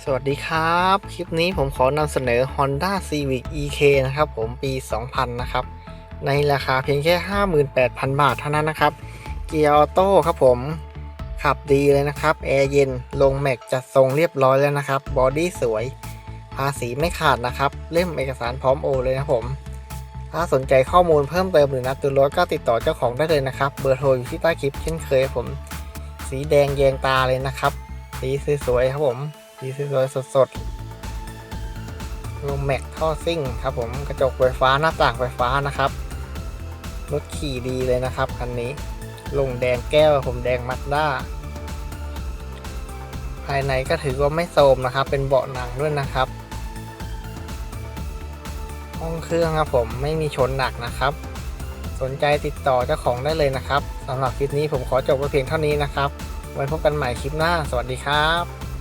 สวัสดีครับ คลิปนี้ผมขอนำเสนอ Honda Civic EK นะครับ ผมปี 2000 นะครับ ในราคาเพียงแค่ 58,000 บาทเท่านั้นนะครับ เกียร์ออโต้ครับผม ขับดีเลยนะครับ แอร์เย็น ลงแม็กจัดทรงเรียบร้อยแล้วนะครับ บอดี้สวย ภาษีไม่ขาดนะครับ เล่มเอกสารพร้อมโอเลยนะผม ถ้าสนใจข้อมูลเพิ่มเติมหรือนัดตัวรถก็ติดต่อเจ้าของได้เลยนะครับ เบอร์โทรอยู่ที่ใต้คลิปเช่นเคยผม สีแดงแยงตาเลยนะครับ สีสวยๆครับผม สีสวยๆสดๆลงแม็กท่อซิ่งครับผมกระจกไฟฟ้าหน้าต่างไฟฟ้านะครับรถขี่ดีเลยนะครับคันนี้ลงแดงแก้วผมแดงมัดด้าภายในก็ถือว่าไม่โทรมนะครับ เป็นเบาะหนังด้วยนะครับ ห้องเครื่องครับผมไม่มีชนหนักนะครับ สนใจติดต่อเจ้าของได้เลยนะครับสำหรับคลิปนี้ผมขอจบไว้เพียงเท่านี้นะครับ ไว้พบกันใหม่คลิปหน้า สวัสดีครับ